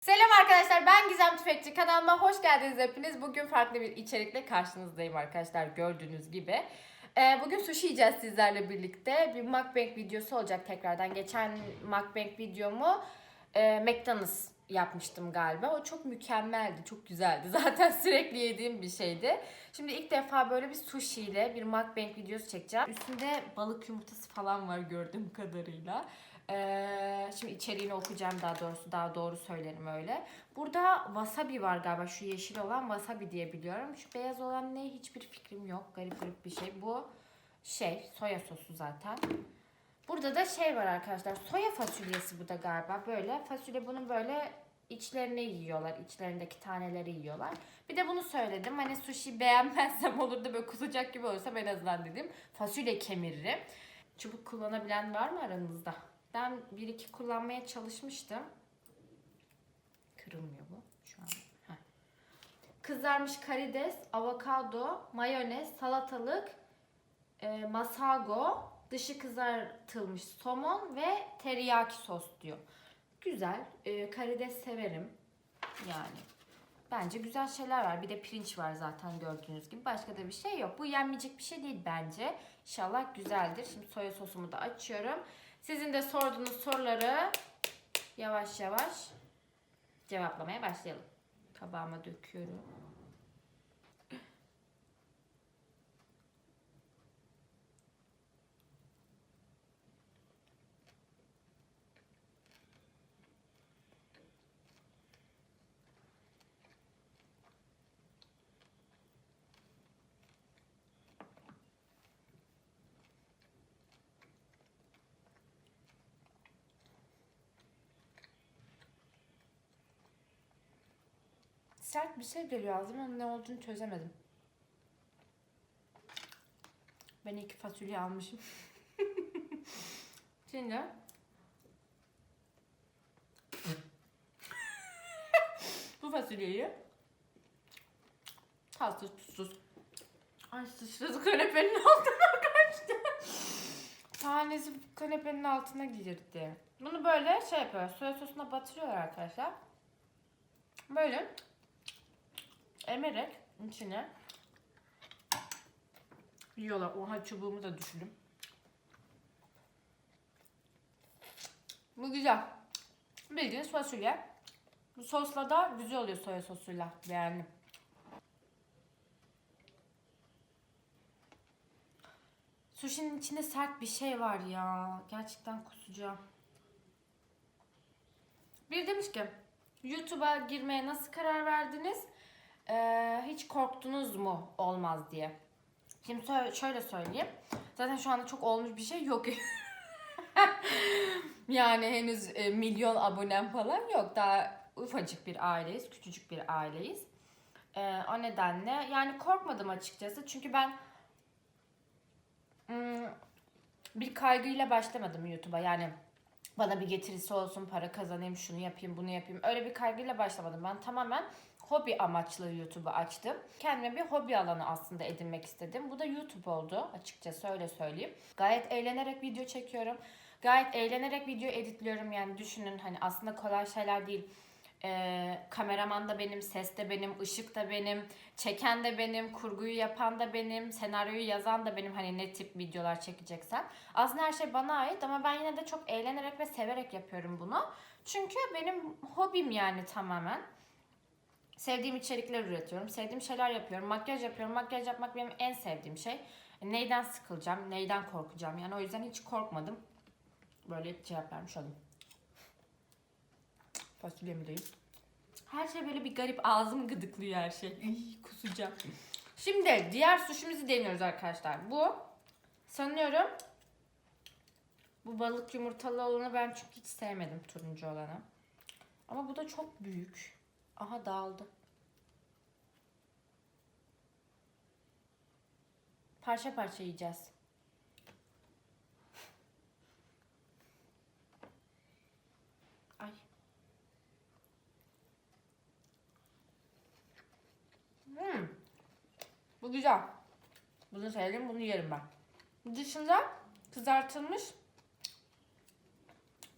Selam arkadaşlar ben Gizem Tüfekçi kanalıma hoş geldiniz hepiniz. Bugün farklı bir içerikle karşınızdayım arkadaşlar gördüğünüz gibi. Ee, bugün sushi yiyeceğiz sizlerle birlikte. Bir mukbang videosu olacak tekrardan. Geçen mukbang videomu e, McDonald's yapmıştım galiba. O çok mükemmeldi, çok güzeldi. Zaten sürekli yediğim bir şeydi. Şimdi ilk defa böyle bir sushi ile bir mukbang videosu çekeceğim. Üstünde balık yumurtası falan var gördüğüm kadarıyla. Ee, şimdi içeriğini okuyacağım daha doğrusu daha doğru söylerim öyle. Burada wasabi var galiba şu yeşil olan wasabi diye biliyorum. Şu beyaz olan ne hiçbir fikrim yok. Garip garip bir şey. Bu şey soya sosu zaten. Burada da şey var arkadaşlar. Soya fasulyesi bu da galiba böyle. Fasulye bunun böyle içlerini yiyorlar. içlerindeki taneleri yiyorlar. Bir de bunu söyledim. Hani sushi beğenmezsem olur da böyle kusacak gibi olursa en azından dedim. Fasulye kemiririm. Çubuk kullanabilen var mı aranızda? Ben bir iki kullanmaya çalışmıştım. Kırılmıyor bu şu an. Kızarmış karides, avokado, mayonez, salatalık, e, masago, dışı kızartılmış somon ve teriyaki sos diyor. Güzel. E, karides severim. Yani. Bence güzel şeyler var. Bir de pirinç var zaten gördüğünüz gibi. Başka da bir şey yok. Bu yenmeyecek bir şey değil bence. İnşallah güzeldir. Şimdi soya sosumu da açıyorum. Sizin de sorduğunuz soruları yavaş yavaş cevaplamaya başlayalım. Tabağıma döküyorum. Sert bir şey geliyor ağzıma ama ne olduğunu çözemedim. Ben iki fasulye almışım. Şimdi bu fasulyeyi tatsız tuzsuz Ay sıçradı kanepenin altına kaçtı. Tanesi kanepenin altına girdi. Bunu böyle şey yapıyor. Soya sosuna batırıyorlar arkadaşlar. Böyle emerek içine yiyorlar. Oha çubuğumu da düşürdüm. Bu güzel. Bildiğiniz fasulye. Bu sosla da güzel oluyor soya sosuyla. Beğendim. Sushi'nin içinde sert bir şey var ya. Gerçekten kusacağım. Bir demiş ki YouTube'a girmeye nasıl karar verdiniz? Ee, hiç korktunuz mu olmaz diye. Şimdi şöyle söyleyeyim. Zaten şu anda çok olmuş bir şey yok. yani henüz e, milyon abonem falan yok. Daha ufacık bir aileyiz. Küçücük bir aileyiz. Ee, o nedenle yani korkmadım açıkçası. Çünkü ben hmm, bir kaygıyla başlamadım YouTube'a. Yani bana bir getirisi olsun, para kazanayım, şunu yapayım, bunu yapayım. Öyle bir kaygıyla başlamadım. Ben tamamen hobi amaçlı YouTube'u açtım. Kendime bir hobi alanı aslında edinmek istedim. Bu da YouTube oldu açıkçası öyle söyleyeyim. Gayet eğlenerek video çekiyorum. Gayet eğlenerek video editliyorum yani düşünün hani aslında kolay şeyler değil. Ee, kameraman da benim, ses de benim, ışık da benim, çeken de benim, kurguyu yapan da benim, senaryoyu yazan da benim hani ne tip videolar çekeceksem. Aslında her şey bana ait ama ben yine de çok eğlenerek ve severek yapıyorum bunu. Çünkü benim hobim yani tamamen. Sevdiğim içerikler üretiyorum. Sevdiğim şeyler yapıyorum. Makyaj yapıyorum. Makyaj yapmak benim en sevdiğim şey. Neyden sıkılacağım, neyden korkacağım. Yani o yüzden hiç korkmadım. Böyle cevap vermiş olayım. Fasulyemi de yiyeyim. Her şey böyle bir garip ağzım gıdıklıyor her şey. Kusacağım. Şimdi diğer suşimizi deniyoruz arkadaşlar. Bu sanıyorum bu balık yumurtalı olanı ben çünkü hiç sevmedim turuncu olanı. Ama bu da çok büyük. Aha dağıldı. Parça parça yiyeceğiz. Ay. Hmm. Bu güzel. Bunu sevdim, bunu yerim ben. Dışında kızartılmış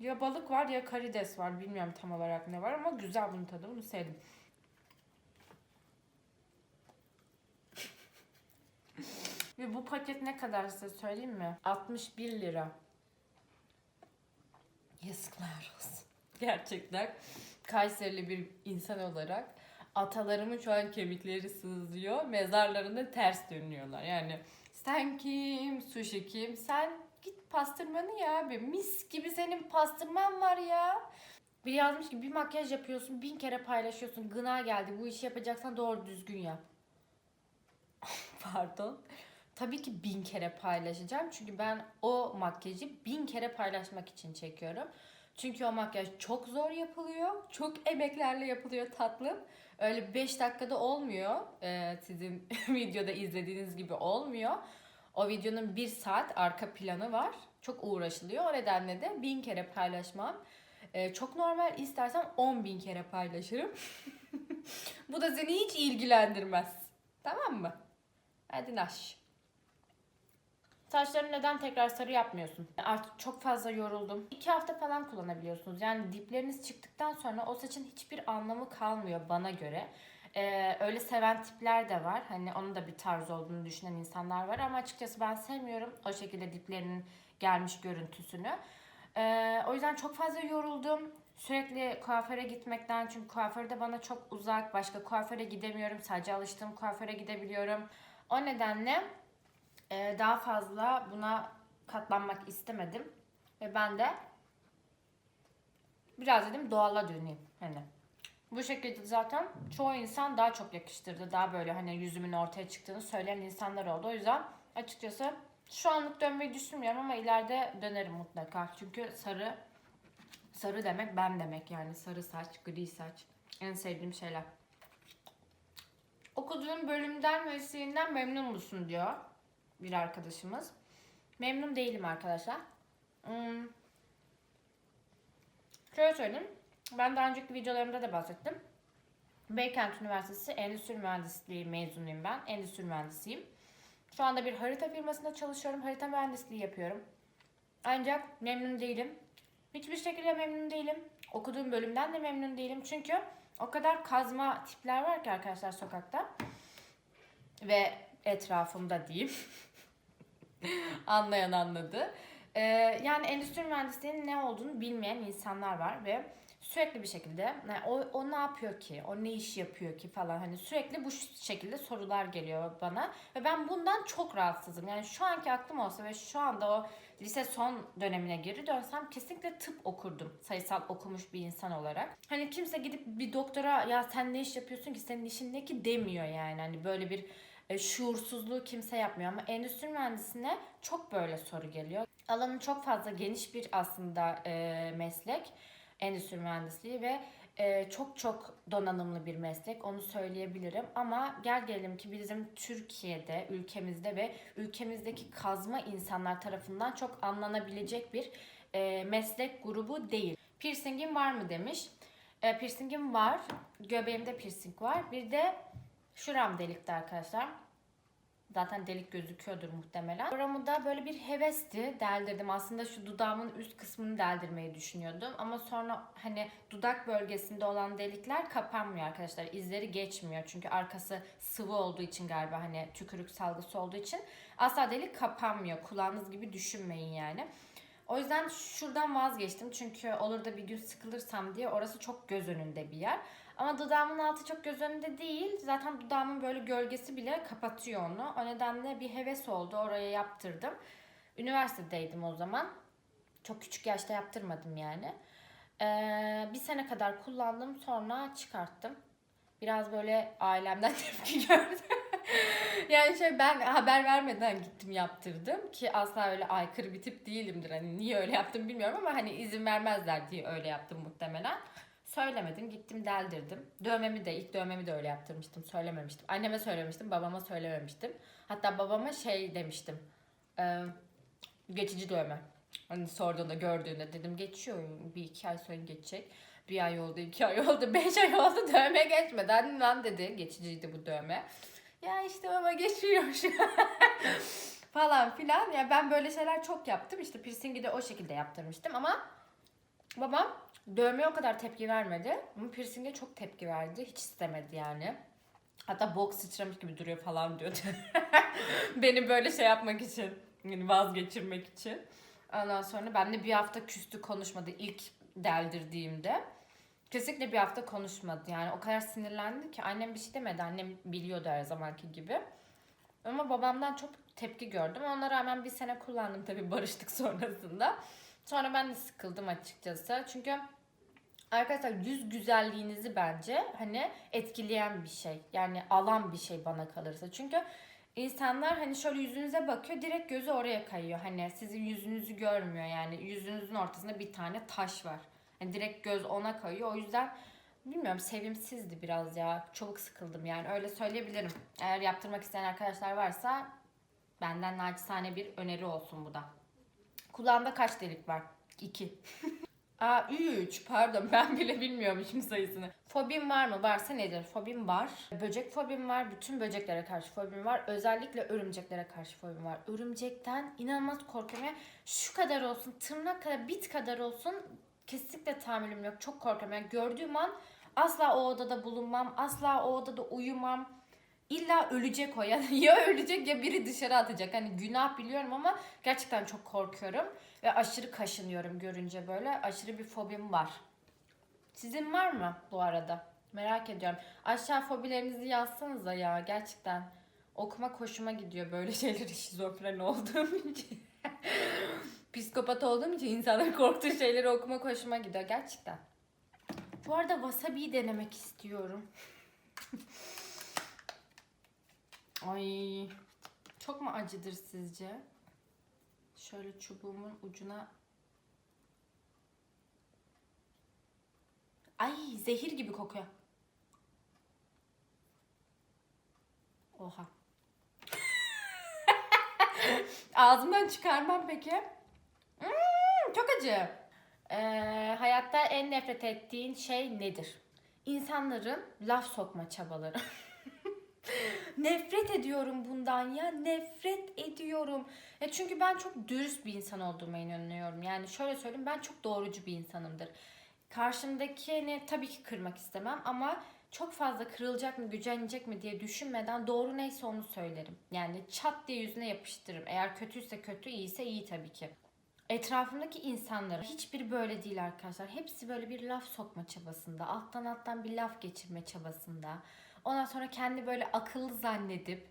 Ya balık var ya karides var. Bilmiyorum tam olarak ne var ama güzel bunun tadı. Bunu sevdim. Ve bu paket ne kadar size söyleyeyim mi? 61 lira. Yazıklar olsun. Gerçekten Kayserili bir insan olarak atalarımın şu an kemikleri sızlıyor. Mezarlarında ters dönüyorlar. Yani sen kim, sushi kim? Sen git pastırmanı ya abi. Mis gibi senin pastırman var ya. Biri yazmış ki bir makyaj yapıyorsun bin kere paylaşıyorsun. Gına geldi bu işi yapacaksan doğru düzgün yap. Pardon. Tabii ki bin kere paylaşacağım. Çünkü ben o makyajı bin kere paylaşmak için çekiyorum. Çünkü o makyaj çok zor yapılıyor. Çok emeklerle yapılıyor tatlım. Öyle 5 dakikada olmuyor. Ee, sizin videoda izlediğiniz gibi olmuyor. O videonun bir saat arka planı var. Çok uğraşılıyor. O nedenle de bin kere paylaşmam. Ee, çok normal istersen 10 bin kere paylaşırım. Bu da seni hiç ilgilendirmez. Tamam mı? Hadi naş. Saçlarını neden tekrar sarı yapmıyorsun? Artık çok fazla yoruldum. İki hafta falan kullanabiliyorsunuz. Yani dipleriniz çıktıktan sonra o saçın hiçbir anlamı kalmıyor bana göre. Ee, öyle seven tipler de var. Hani onun da bir tarz olduğunu düşünen insanlar var. Ama açıkçası ben sevmiyorum o şekilde diplerinin gelmiş görüntüsünü. Ee, o yüzden çok fazla yoruldum. Sürekli kuaföre gitmekten çünkü kuaför de bana çok uzak. Başka kuaföre gidemiyorum. Sadece alıştığım kuaföre gidebiliyorum. O nedenle e, daha fazla buna katlanmak istemedim. Ve ben de biraz dedim doğala döneyim. Hani bu şekilde zaten çoğu insan daha çok yakıştırdı. Daha böyle hani yüzümün ortaya çıktığını söyleyen insanlar oldu. O yüzden açıkçası şu anlık dönmeyi düşünmüyorum ama ileride dönerim mutlaka. Çünkü sarı sarı demek ben demek yani sarı saç, gri saç en sevdiğim şeyler. Okuduğum bölümden mesleğinden memnun musun diyor bir arkadaşımız. Memnun değilim arkadaşlar. Hmm. Şöyle söyleyeyim. Ben daha önceki videolarımda da bahsettim. Beykent Üniversitesi Endüstri Mühendisliği mezunuyum ben. Endüstri mühendisiyim. Şu anda bir harita firmasında çalışıyorum. Harita mühendisliği yapıyorum. Ancak memnun değilim. Hiçbir şekilde memnun değilim. Okuduğum bölümden de memnun değilim. Çünkü o kadar kazma tipler var ki arkadaşlar sokakta. Ve etrafımda diyeyim. Anlayan anladı. Ee, yani endüstri mühendisliğinin ne olduğunu bilmeyen insanlar var ve sürekli bir şekilde yani o, o ne yapıyor ki, o ne iş yapıyor ki falan hani sürekli bu şekilde sorular geliyor bana ve ben bundan çok rahatsızım. Yani şu anki aklım olsa ve şu anda o lise son dönemine geri dönsem kesinlikle tıp okurdum sayısal okumuş bir insan olarak. Hani kimse gidip bir doktora ya sen ne iş yapıyorsun ki senin işin ne ki demiyor yani hani böyle bir e, şuursuzluğu kimse yapmıyor ama endüstri mühendisine çok böyle soru geliyor. Alanın çok fazla geniş bir aslında e, meslek endüstri mühendisliği ve e, çok çok donanımlı bir meslek onu söyleyebilirim ama gel gelelim ki bizim Türkiye'de ülkemizde ve ülkemizdeki kazma insanlar tarafından çok anlanabilecek bir e, meslek grubu değil. Piercing'in var mı demiş. E, piercing'im var. Göbeğimde piercing var. Bir de şuram delikti arkadaşlar. Zaten delik gözüküyordur muhtemelen. Oramı da böyle bir hevesti. Deldirdim. Aslında şu dudağımın üst kısmını deldirmeyi düşünüyordum. Ama sonra hani dudak bölgesinde olan delikler kapanmıyor arkadaşlar. İzleri geçmiyor. Çünkü arkası sıvı olduğu için galiba hani tükürük salgısı olduğu için asla delik kapanmıyor. Kulağınız gibi düşünmeyin yani. O yüzden şuradan vazgeçtim. Çünkü olur da bir gün sıkılırsam diye orası çok göz önünde bir yer. Ama dudağımın altı çok göz önünde değil. Zaten dudağımın böyle gölgesi bile kapatıyor onu. O nedenle bir heves oldu. Oraya yaptırdım. Üniversitedeydim o zaman. Çok küçük yaşta yaptırmadım yani. Ee, bir sene kadar kullandım. Sonra çıkarttım. Biraz böyle ailemden tepki gördüm. yani şey ben haber vermeden gittim yaptırdım ki asla öyle aykırı bir tip değilimdir. Hani niye öyle yaptım bilmiyorum ama hani izin vermezler diye öyle yaptım muhtemelen. Söylemedim gittim deldirdim. Dövmemi de ilk dövmemi de öyle yaptırmıştım söylememiştim. Anneme söylemiştim babama söylememiştim. Hatta babama şey demiştim. E, geçici dövme. Hani sorduğunda gördüğünde dedim geçiyor bir iki ay sonra geçecek. Bir ay oldu, iki ay oldu, beş ay oldu dövme geçmedi. Annem lan dedi geçiciydi bu dövme. Ya işte ama geçiyor şu falan filan. Ya ben böyle şeyler çok yaptım. İşte piercingi de o şekilde yaptırmıştım ama Babam dövmeye o kadar tepki vermedi. Ama piercing'e çok tepki verdi. Hiç istemedi yani. Hatta bok sıçramış gibi duruyor falan diyordu. Beni böyle şey yapmak için. Yani vazgeçirmek için. Ondan sonra ben de bir hafta küstü konuşmadı ilk deldirdiğimde. Kesinlikle bir hafta konuşmadı. Yani o kadar sinirlendi ki annem bir şey demedi. Annem biliyordu her zamanki gibi. Ama babamdan çok tepki gördüm. Ona rağmen bir sene kullandım tabii barıştık sonrasında. Sonra ben de sıkıldım açıkçası. Çünkü arkadaşlar yüz güzelliğinizi bence hani etkileyen bir şey. Yani alan bir şey bana kalırsa. Çünkü insanlar hani şöyle yüzünüze bakıyor direkt gözü oraya kayıyor. Hani sizin yüzünüzü görmüyor yani yüzünüzün ortasında bir tane taş var. Yani direkt göz ona kayıyor. O yüzden bilmiyorum sevimsizdi biraz ya. Çabuk sıkıldım yani öyle söyleyebilirim. Eğer yaptırmak isteyen arkadaşlar varsa benden naçizane bir öneri olsun bu da. Kulağımda kaç delik var? 2. Aa 3 pardon ben bile bilmiyormuşum sayısını. Fobim var mı? Varsa nedir? Fobim var. Böcek fobim var. Bütün böceklere karşı fobim var. Özellikle örümceklere karşı fobim var. Örümcekten inanılmaz korkuyorum. Yani şu kadar olsun, tırnak kadar, bit kadar olsun kesinlikle tahammülüm yok. Çok korkuyorum. Yani gördüğüm an asla o odada bulunmam. Asla o odada uyumam. İlla ölecek o ya. ya ölecek ya biri dışarı atacak. Hani günah biliyorum ama gerçekten çok korkuyorum. Ve aşırı kaşınıyorum görünce böyle. Aşırı bir fobim var. Sizin var mı bu arada? Merak ediyorum. Aşağı fobilerinizi yazsanıza ya gerçekten. Okuma hoşuma gidiyor böyle şeyleri şizofren olduğum için. Psikopat olduğum için insanların korktuğu şeyleri okumak hoşuma gidiyor gerçekten. Bu arada wasabi'yi denemek istiyorum. Ay çok mu acıdır sizce? Şöyle çubuğumun ucuna Ay zehir gibi kokuyor. Oha. Ağzımdan çıkarmam peki. Hmm, çok acı. Ee, hayatta en nefret ettiğin şey nedir? İnsanların laf sokma çabaları. nefret ediyorum bundan ya. Nefret ediyorum. Ya çünkü ben çok dürüst bir insan olduğuma inanıyorum. Yani şöyle söyleyeyim ben çok doğrucu bir insanımdır. Karşımdakini tabii ki kırmak istemem ama çok fazla kırılacak mı, gücenecek mi diye düşünmeden doğru neyse onu söylerim. Yani çat diye yüzüne yapıştırırım. Eğer kötüyse kötü, iyiyse iyi tabii ki. Etrafımdaki insanlar hiçbir böyle değil arkadaşlar. Hepsi böyle bir laf sokma çabasında. Alttan alttan bir laf geçirme çabasında. Ondan sonra kendi böyle akıllı zannedip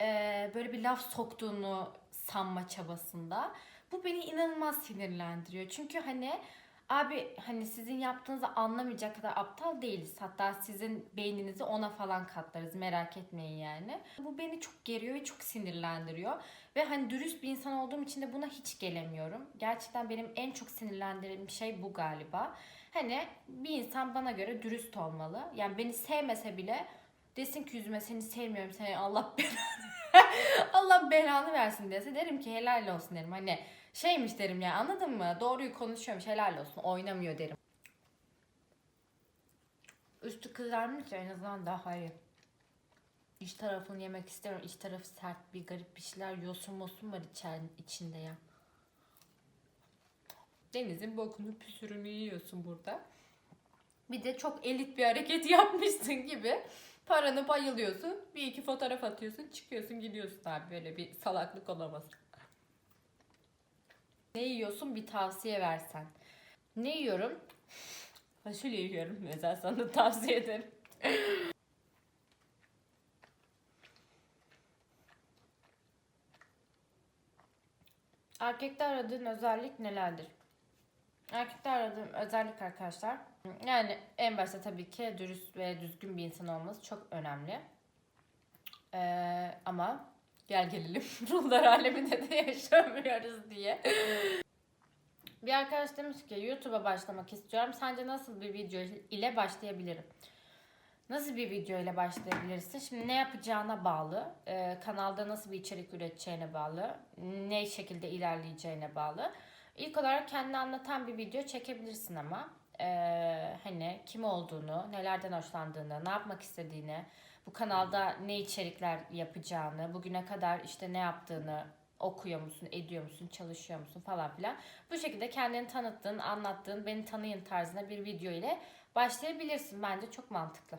e, böyle bir laf soktuğunu sanma çabasında. Bu beni inanılmaz sinirlendiriyor. Çünkü hani abi hani sizin yaptığınızı anlamayacak kadar aptal değiliz. Hatta sizin beyninizi ona falan katlarız. Merak etmeyin yani. Bu beni çok geriyor ve çok sinirlendiriyor. Ve hani dürüst bir insan olduğum için de buna hiç gelemiyorum. Gerçekten benim en çok sinirlendirdiğim şey bu galiba. Hani bir insan bana göre dürüst olmalı. Yani beni sevmese bile desin ki yüzüme seni sevmiyorum seni Allah belanı Allah belanı versin dese derim ki helal olsun derim. Hani şeymiş derim ya anladın mı? Doğruyu konuşuyormuş helal olsun oynamıyor derim. Üstü kızarmış en azından daha iyi. İç tarafını yemek istemiyorum. İç tarafı sert bir garip bir şeyler yosun mosun var içer, içinde ya. Denizin bokunu püsürünü yiyorsun burada. Bir de çok elit bir hareket yapmışsın gibi. Paranı bayılıyorsun. Bir iki fotoğraf atıyorsun. Çıkıyorsun gidiyorsun abi. Böyle bir salaklık olamaz. Ne yiyorsun bir tavsiye versen. Ne yiyorum? Fasulye yiyorum. Mesela sana tavsiye ederim. Erkekte aradığın özellik nelerdir? Erkekte aradığım özellik arkadaşlar. Yani en başta tabii ki dürüst ve düzgün bir insan olması çok önemli. Ee, ama gel gelelim ruhlar aleminde de yaşamıyoruz diye. bir arkadaş demiş ki YouTube'a başlamak istiyorum. Sence nasıl bir video ile başlayabilirim? Nasıl bir video ile başlayabilirsin? Şimdi ne yapacağına bağlı, e, kanalda nasıl bir içerik üreteceğine bağlı, ne şekilde ilerleyeceğine bağlı. İlk olarak kendini anlatan bir video çekebilirsin ama e, hani kim olduğunu, nelerden hoşlandığını, ne yapmak istediğini, bu kanalda ne içerikler yapacağını, bugüne kadar işte ne yaptığını Okuyor musun, ediyor musun, çalışıyor musun falan filan. Bu şekilde kendini tanıttığın, anlattığın, beni tanıyın tarzında bir video ile başlayabilirsin. Bence çok mantıklı.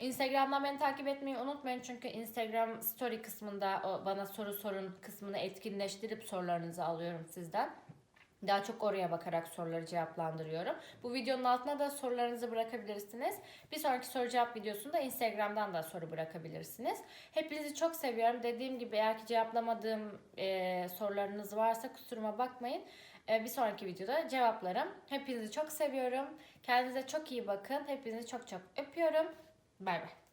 Instagram'dan beni takip etmeyi unutmayın çünkü Instagram story kısmında o bana soru sorun kısmını etkinleştirip sorularınızı alıyorum sizden. Daha çok oraya bakarak soruları cevaplandırıyorum. Bu videonun altına da sorularınızı bırakabilirsiniz. Bir sonraki soru cevap videosunda Instagram'dan da soru bırakabilirsiniz. Hepinizi çok seviyorum. Dediğim gibi eğer ki cevaplamadığım e, sorularınız varsa kusuruma bakmayın. E, bir sonraki videoda cevaplarım. Hepinizi çok seviyorum. Kendinize çok iyi bakın. Hepinizi çok çok öpüyorum. 拜拜。